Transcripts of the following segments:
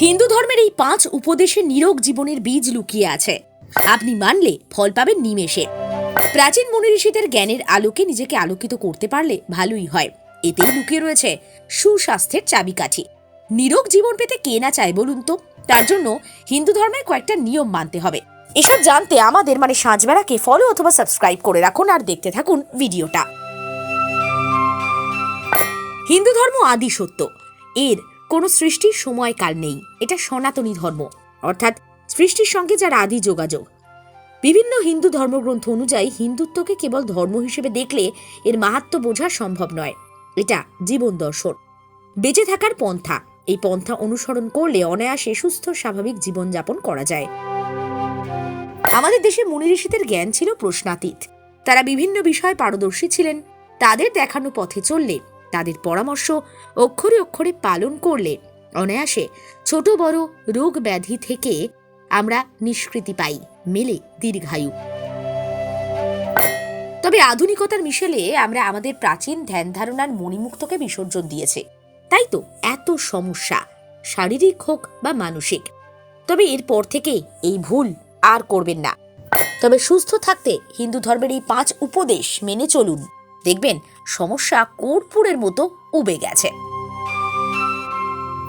হিন্দু ধর্মের এই পাঁচ উপদেশে নিরোগ জীবনের বীজ লুকিয়ে আছে। আপনি মানলে ফল পাবেন নিমেষে। প্রাচীন মুনি ঋষিদের জ্ঞানের আলোকে নিজেকে আলোকিত করতে পারলে ভালোই হয়। এতেই লুকিয়ে রয়েছে সুস্বাস্থ্যের চাবিকাঠি। নিরোগ জীবন পেতে কে না চায় বলুন তো? তার জন্য হিন্দু ধর্মের কয়েকটা নিয়ম মানতে হবে। এসব জানতে আমাদের মানে সাঁঝবেলাকে ফলো অথবা সাবস্ক্রাইব করে রাখুন আর দেখতে থাকুন ভিডিওটা। হিন্দু ধর্ম আদি সত্য এর কোনো সৃষ্টির সময়কাল নেই। এটা সনাতনী ধর্ম। অর্থাৎ সৃষ্টির সঙ্গে যার আদি যোগাযোগ। বিভিন্ন হিন্দু ধর্মগ্রন্থ অনুযায়ী হিন্দুত্বকে কেবল ধর্ম হিসেবে দেখলে এর মাহাত্ম বোঝা সম্ভব নয়। এটা জীবন দর্শন। বেঁচে থাকার পন্থা। এই পন্থা অনুসরণ করলে অনায়াসে সুস্থ, স্বাভাবিক জীবনযাপন করা যায়। আমাদের দেশে মুনি ঋষিদের জ্ঞান ছিল প্রশ্নাতীত। তারা বিভিন্ন বিষয়ে পারদর্শী ছিলেন। তাদের দেখানো পথে চললে তাদের পরামর্শ অক্ষরে অক্ষরে পালন করলে অনায়াসে ছোট বড় রোগ ব্যাধি থেকে আমরা নিষ্কৃতি পাই, মেলে দীর্ঘায়ু। তবে আধুনিকতার মিশেলে আমরা আমাদের প্রাচীন ধ্যান ধারণার মণিমুক্তকে বিসর্জন দিয়েছে। তাই তো এত সমস্যা, শারীরিক হোক বা মানসিক। তবে এরপর থেকে এই ভুল আর করবেন না। তবে সুস্থ থাকতে হিন্দু ধর্মের এই পাঁচ উপদেশ মেনে চলুন। দেখবেন সমস্যা কর্পূরের মতো উবে গেছে।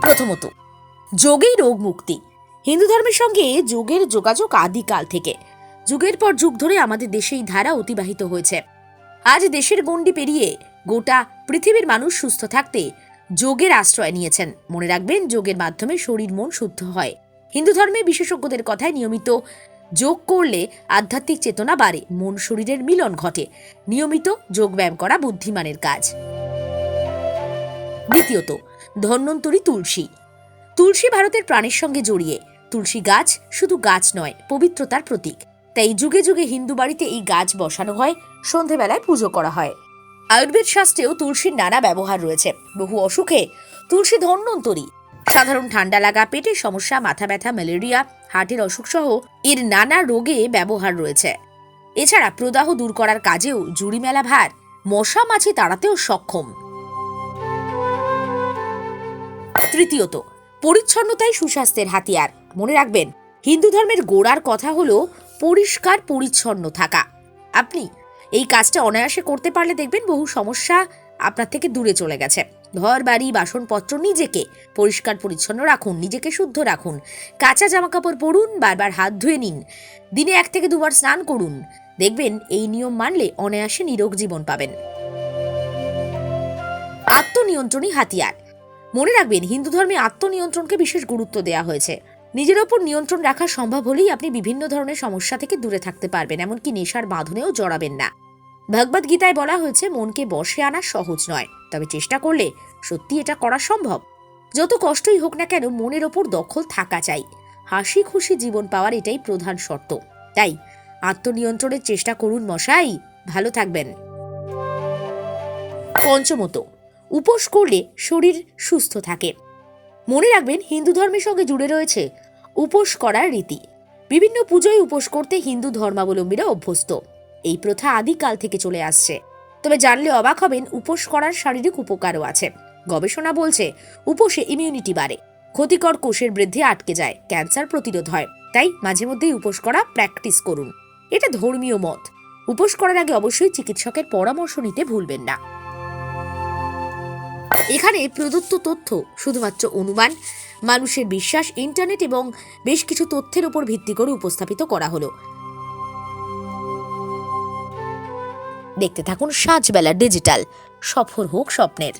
প্রথমত যোগেই রোগ মুক্তি। হিন্দু ধর্মের সঙ্গে যোগের যোগাযোগ আদিকাল থেকে। যুগের পর যুগ ধরে আমাদের দেশে এই ধারা অতিবাহিত হয়েছে। আজ দেশের গণ্ডি পেরিয়ে গোটা পৃথিবীর মানুষ সুস্থ থাকতে যোগের আশ্রয় নিয়েছেন। মনে রাখবেন, যোগের মাধ্যমে শরীর মন শুদ্ধ হয়। হিন্দু ধর্মে বিশেষজ্ঞদের কথায় নিয়মিত যোগ করলে আধ্যাত্মিক চেতনা বাড়ে, মন শরীরের মিলন ঘটে। নিয়মিত যোগব্যায়াম করা বুদ্ধিমানের কাজ। দ্বিতীয়ত, ধন্বন্তরী তুলসী। তুলসী ভারতের প্রাণের সঙ্গে জড়িয়ে, তুলসী গাছ শুধু গাছ নয়, পবিত্রতার প্রতীক। তাই যুগে যুগে হিন্দু বাড়িতে এই গাছ বসানো হয়, সন্ধেবেলায় পুজো করা হয়। আয়ুর্বেদ শাস্ত্রেও তুলসীর নানা ব্যবহার রয়েছে। বহু অসুখে তুলসী ধন্বন্তরী। সাধারণ ঠান্ডা লাগা পেটের সমস্যা, মাথা ব্যথা, ম্যালেরিয়া, হার্টের অসুখ সহ এর নানা রোগে ব্যবহার রয়েছে। এছাড়া প্রদাহ দূর করার কাজেও জুড়ি মেলা ভার, মশা মাছি তাড়াতেও সক্ষম। তৃতীয়ত, পরিচ্ছন্নতাই সুস্বাস্থ্যের হাতিয়ার। মনে রাখবেন, হিন্দু ধর্মের গোড়ার কথা হলো পরিষ্কার, পরিচ্ছন্ন থাকা। আপনি এই কাজটা অনায়াসে করতে পারলে দেখবেন বহু সমস্যা আপনার থেকে দূরে চলে গেছে। ঘর, বাড়ি, বাসনপত্র নিজেকে পরিষ্কার, পরিচ্ছন্ন রাখুন, নিজেকে শুদ্ধ রাখুন। কাঁচা জামাকাপড় পরুন, বারবার হাত ধুয়ে নিন। দিনে এক থেকে দুবার স্নান করুন। দেখবেন এই নিয়ম মানলে অনায়াসে নিরোগ জীবন পাবেন। আত্মনিয়ন্ত্রণই হাতিয়ার। মনে রাখবেন, হিন্দু ধর্মে আত্মনিয়ন্ত্রণকে বিশেষ গুরুত্ব দেওয়া হয়েছে। নিজের ওপর নিয়ন্ত্রণ রাখা সম্ভব হলেই আপনি বিভিন্ন ধরনের সমস্যা থেকে দূরে থাকতে পারবেন, এমনকি নেশার বাঁধনেও জড়াবেন না। ভগবদ গীতায় বলা হয়েছে, মনকে বশে আনা সহজ নয়। তবে চেষ্টা করলে সত্যি এটা করা সম্ভব। যত কষ্টই হোক না কেন মনের ওপর দখল থাকা চাই। হাসি খুশি জীবন পাওয়ার এটাই প্রধান শর্ত। তাই আত্মনিয়ন্ত্রণের চেষ্টা করুন মশাই। ভালো থাকবেন। পঞ্চমত, উপোস করলে শরীর সুস্থ থাকে। মনে রাখবেন, হিন্দু ধর্মের সঙ্গে জুড়ে রয়েছে উপোস করার রীতি। বিভিন্ন পুজোয় উপোস করতে হিন্দু ধর্মাবলম্বীরা অভ্যস্ত। এই প্রথা আদিকাল থেকে চলে আসছে। তবে জানলে অবাক হবেন, উপোস করার শারীরিক উপকারও আছে। গবেষণা বলছে, উপোসে ইমিউনিটি বাড়ে। ক্ষতিকর কোষের বৃদ্ধি আটকে যায়, ক্যান্সার প্রতিরোধ হয়। তাই মাঝে মধ্যেই উপোস করা প্র্যাকটিস করুন। এটা ধর্মীয় মত। উপোস করার আগে অবশ্যই চিকিৎসকের পরামর্শ নিতে ভুলবেন না। এখানে প্রদত্ত তথ্য শুধুমাত্র অনুমান, মানুষের বিশ্বাস ইন্টারনেট এবং বেশ কিছু তথ্যের উপর ভিত্তি করে উপস্থাপিত করা হলো। দেখতে থাকুন সাজবেলা ডিজিটাল। সফর হোক স্বপ্নের।